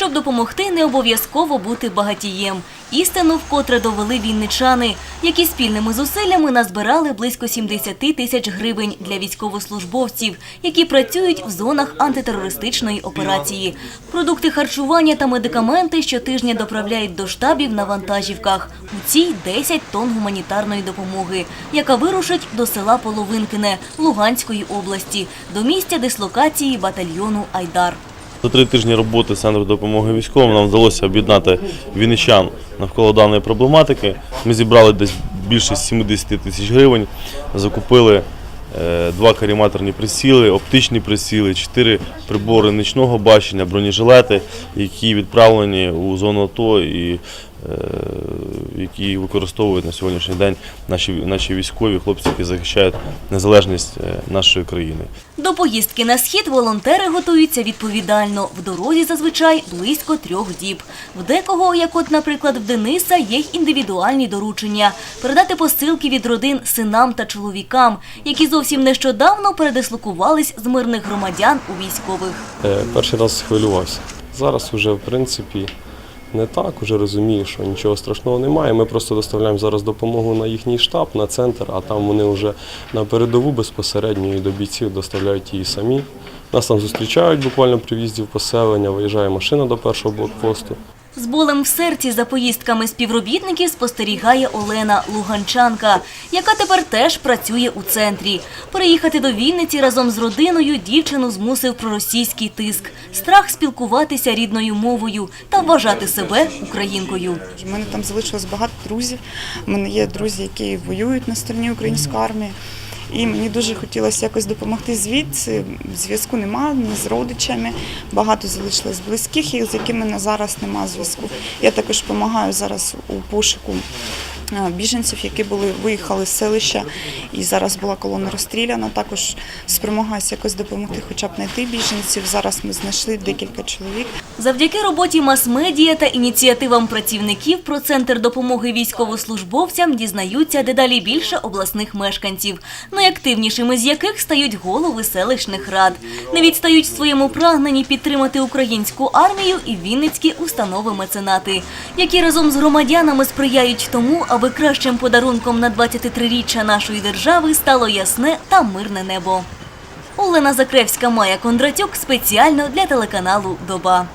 Щоб допомогти, не обов'язково бути багатієм. Істину вкотре довели вінничани, які спільними зусиллями назбирали близько 70 тисяч гривень для військовослужбовців, які працюють в зонах антитерористичної операції. Продукти харчування та медикаменти щотижня доправляють до штабів на вантажівках. У цій 10 тонн гуманітарної допомоги, яка вирушить до села Половинкине Луганської області, до місця дислокації батальйону Айдар. За три тижні роботи Центру допомоги військовим нам вдалося об'єднати вінничан навколо даної проблематики. Ми зібрали десь більше 70 тисяч гривень, закупили е, два каріматорні приціли, оптичні приціли, чотири прибори нічного бачення, бронежилети, які відправлені у зону АТО і е, які використовують на сьогоднішній день наші, наші військові хлопці, які захищають незалежність е, нашої країни. До поїздки на схід волонтери готуються відповідально. В дорозі зазвичай близько трьох діб. В декого, як от, наприклад, в Дениса, є й індивідуальні доручення передати посилки від родин синам та чоловікам, які зовсім нещодавно передислокувались з мирних громадян у військових. Е, Перший раз хвилювався. Зараз вже, в принципі, не так, уже розумію, що нічого страшного немає. Ми просто доставляємо зараз допомогу на їхній штаб, на центр, а там вони вже на передову безпосередньо і до бійців доставляють її самі. Нас там зустрічають буквально при в'їзді в поселення, виїжджає машина до першого блокпосту. З болем в серці за поїздками співробітників спостерігає Олена Луганчанка, яка тепер теж працює у центрі. Переїхати до Вінниці разом з родиною дівчину змусив проросійський тиск, страх спілкуватися рідною мовою та вважати себе українкою. У мене там залишилось багато друзів. У мене є друзі, які воюють на стороні української армії. І мені дуже хотілося якось допомогти звідси. Зв'язку немає ні з родичами. Багато залишилось близьких, з якими на зараз немає зв'язку. Я також допомагаю зараз у пошуку біженців, які були виїхали з селища, і зараз була колона розстріляна. Також спромагаюся якось допомогти, хоча б знайти біженців. Зараз ми знайшли декілька чоловік. Завдяки роботі мас-медіа та ініціативам працівників про центр допомоги військовослужбовцям дізнаються дедалі більше обласних мешканців, найактивнішими з яких стають голови селищних рад. Не відстають в своєму прагненні підтримати українську армію і вінницькі установи меценати, які разом з громадянами сприяють тому, аби кращим подарунком на 23-річчя нашої держави стало ясне та мирне небо. Олена Закревська, Майя Кондратюк спеціально для телеканалу Доба.